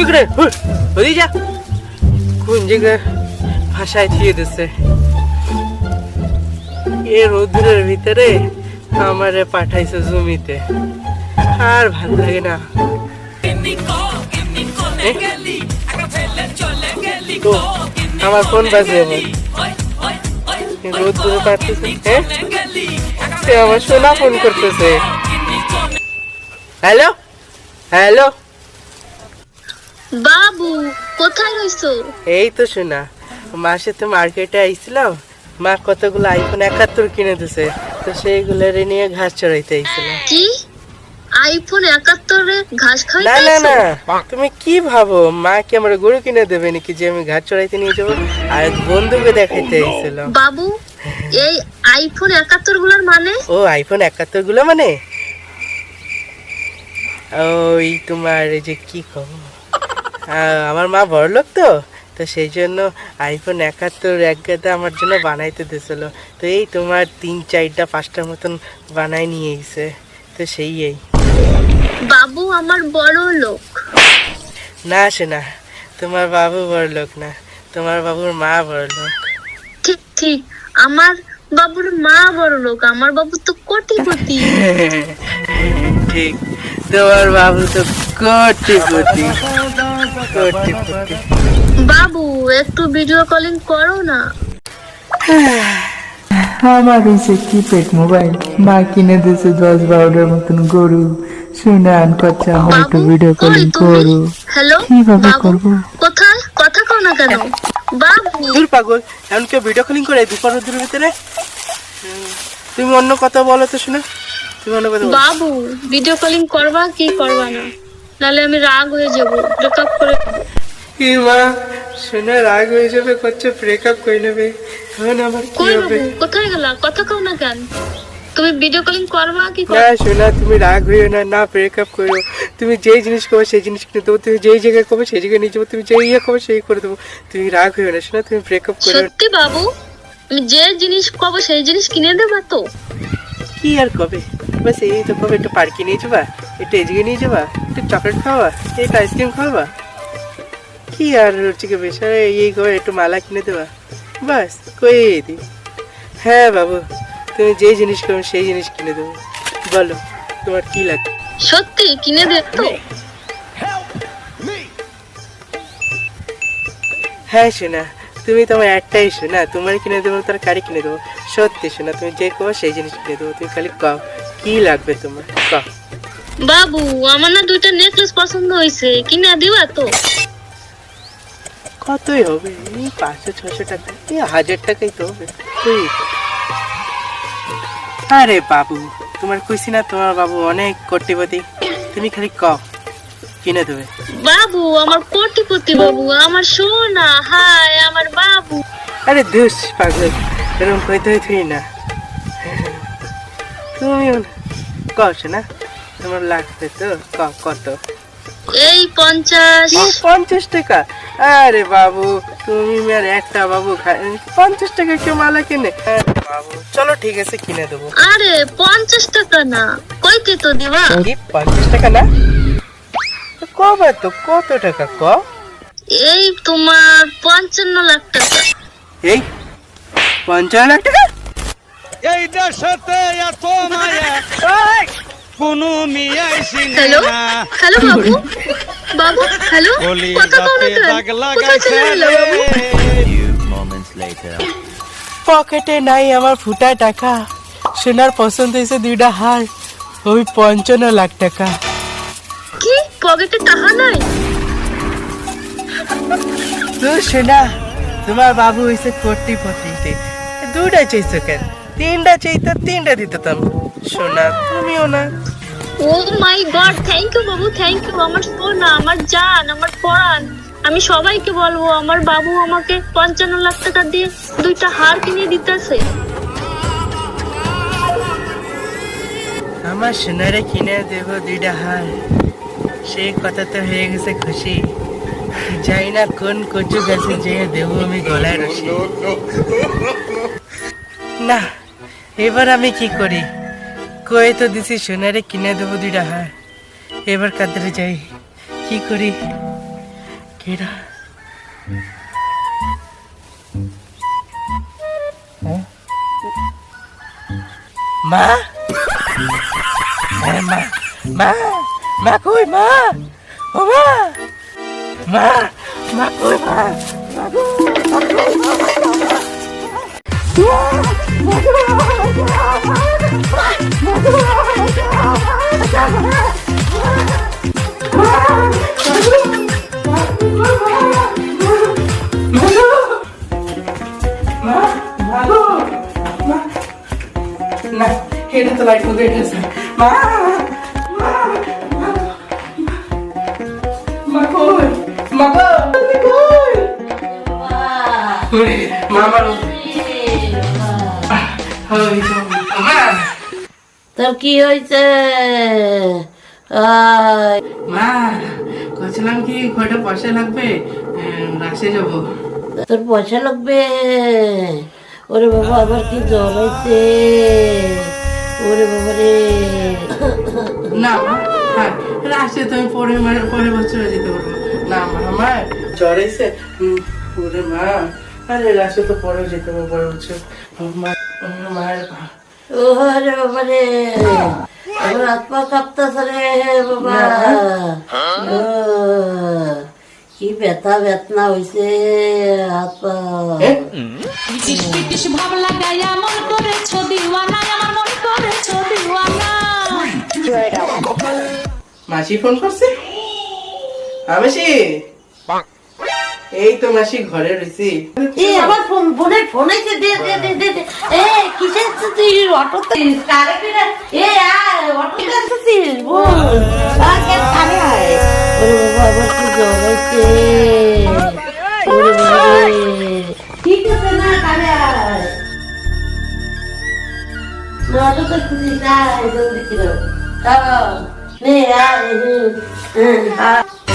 হুর, ওদিকে যা। কোন জায়গায় ভাষায় থিয়ে দিচ্ছে এ রোদ্রের ভিতরে আমারে পাঠাইছে জমিতে। আর ভালো লাগে না? তো আমার ফোন বাজে আমার রোদ্রে পাঠাইছে হ্যাঁ সে আমার সোনা ফোন করতেছে। হ্যালো? হ্যালো? বাবু কোথায় রইছো? এই তো শোনা মাসে তো মার্কেটে আইছিলাম মা কতগুলো আইফোন একাত্তর কিনে দিছে তো সেইগুলো নিয়ে ঘাস চড়াইতে আইছিলাম কি? আইফোন একাত্তরে ঘাস না না না তুমি কি ভাবো? মা কি আমার গরু কিনে দেবে নাকি যে আমি ঘাস চড়াইতে নিয়ে যাব? আর বন্ধুকে দেখাইতে আইছিলাম বাবু এই আইফোন একাত্তরগুলোর মানে? ও আইফোন একাত্তরগুলো মানে? ওই তোমার এই যে কি কব আহ, আমার মা বড়লোক তো তো সেই জন্য আইফোন একাত্তর এক গাদা আমার জন্য বানাইতে দিয়েছিল। তো এই তোমার তিন চারটা পাঁচটার মতন বানাই নিয়ে এসে তো সেই এই। বাবু আমার বড় লোক না আসে না। তোমার বাবু বড়লোক না তোমার বাবুর মা বড়লোক। ঠিক ঠিক আমার বাবুর মা বড় লোক আমার বাবু তো কোটিপতি। ঠিক। তোমার বাবু তো কোটিপতি কোটিপতি বাবু একটু ভিডিও কলিং করো না। আমার হয়েছে কিপ্যাড মোবাইল মা কিনে দিয়েছে দশ বারোটার মতন গরু। শুনে আন করছে আমার একটু ভিডিও কলিং করু। হ্যালো কীভাবে বাবু করব? কোথায়? কথা কও না কেন। বাবু। দূর পাগল এমন কেউ ভিডিও কলিং করে দুপুরের রোদ্রের ভিতরে? তুমি অন্য কথা বলো তো শুনে। তুমি অন্য কথা বাবু ভিডিও কলিং করবা কি করবা না? নালে আমি রাগ হয়ে যাব। ব্রেকআপ করে কি মা শুনে রাগ হয়ে যাবে করছে ব্রেকআপ করে নেবে। এখন আমার কি হবে? কোথায় গেলা? কথা কও না কেন? তুমি ভিডিও কলিং করবা কি না করবা? শোনা তুমি রাগ হইও না না ব্রেকআপ করো তুমি যেই জিনিস করো সেই জিনিস কিনে দেবো তুমি যেই জায়গায় করবে সেই জায়গায় নিয়ে যাব। তুমি যেই ইয়ে করবে সেই করে দেবো। তুমি রাগ হইও না শোনা তুমি ব্রেকআপ করো। সত্যি বাবু আমি যে জিনিস কব সেই জিনিস কিনে দেবা তো? কি আর কবে? বাস এই তো কবে একটু পার্কে নিয়ে যাবা? একটু এদিকে নিয়ে যাবা? একটু চকলেট খাওয়া একটু আইসক্রিম খাওয়া কি আর হচ্ছে কি বেশ? এই করে একটু মালা কিনে দেবা? বাস কই দি হ্যাঁ বাবু তুমি যেই জিনিস করো সেই জিনিস কিনে দেবো। বলো তোমার কি লাগে? সত্যি? কিনে দে তো? হ্যাঁ শোনা তুমি তোমার একটাই শোনা তোমার কিনে দেবো তার কারি কিনে দেবো। সত্যি শোনা তুমি যে কো সেই জিনিস কিনে দেবো তুমি খালি কও কি লাগবে তোমার? কও। বাবু আমার না দুইটা নেকলেস পছন্দ হয়েছে কিনে দিবা তো? কতই হবে? এই পাঁচশো ছশো টাকা এই হাজার টাকাই তো হবে। তুই। আরে বাবু তোমার কইছি না তোমার বাবু অনেক কোটিপতি। তুমি খালি ক কিনে দেবে। বাবু আমার কোটিপতি বাবু আমার সোনা হায় আমার আরে দুস পাগল এরকম কইতে হইতে না। তুমিও কস না তোমার লাগবে তো ক কত? এই পঞ্চাশ। পঞ্চাশ টাকা? আরে বাবু তুমি আর একটা বাবু পঞ্চাশ টাকা কেউ মালা কিনে? বাবু চলো ঠিক আছে কিনে দেবো। আরে পঞ্চাশ টাকা না কইতে তো দিবা। পঞ্চাশ টাকা না? কবে তো কত টাকা ক এই তোমার পঞ্চান্ন লাখ টাকা। এই পঞ্চান্ন লাখ টাকা? এই দেশতে এত মায়া। কোনো মিয়াইছি হ্যালো? না। হ্যালো বাবু? বাবু হ্যালো? কথা কও না কেন? পকেটে নাই আমার ফুটা টাকা। সোনার পছন্দ হয়েছে দুইটা হার। ওই পঞ্চান্ন লাখ টাকা। কি? পকেটে টাকা নাই? তো সোনা তোমার বাবু হয়েছে কোটিপতি দুটা চাইছো কেন? তিনটা চাইতো তিনটা দিতাম সোনা তুমিও না। Oh my god thank you বাবু থ্যাংক ইউ আমার সোনা আমার জান আমার পরাণ। আমি সবাইকে বলব আমার বাবু আমাকে পঞ্চান্ন লাখ টাকা দিয়ে দুইটা হার কিনে দিতেছে। আমার সোনারে কিনে দেব দুইটা হার। সেই কথা তো হয়ে গেছে খুশি। যাই না কোন কচু গাছে যেয়ে দেবো আমি গলায় রসি না এবার আমি কি করি কয়ে তো দিছি সোনারে কিনে দেবো দুইটা হার এবার কাদের যাই। কি করি কেডা মা? মা মা মা কই, মা? না এটা তো লাইট মুখে গেছে মা মা ওরে, মা আমার ওই তোর কি হয়েছে? মা বলছিলাম কি কয়টা পয়সা লাগবে? রাশে যাব। তোর পয়সা লাগবে? ওরে বাবা আবার কি জ্বর হয়েছে? ওরে বাবা রে। না হ্যাঁ রাশে তো আমি পরে পরের বছরে যেতে পারব না মা আমার জ্বর উম, ওরে মা আরে রাশে তো পরে যেতে পরের বছর মা মায়ের ওরে বাবা রে আমার হাত কাঁপতেছে রে বাবা। কি ব্যথা বেতনা হয়েছে হাত পা। পিটিস ভাব লাগাই এমন করেছ দিওয়ানা আমার মন করেছ দিওয়ানা। মাসি ফোন করছে? মাসি। এই তো মাসি ঘরে রয়েছি। আমার ফোন দে দে দে দে এ, কিসের তুই অটোতে কারে কিরে এ আগে কারে আয় ঠিক আছে না আয় না অটোতে খুঁজিস আয় জলদি নে, আয় আয়।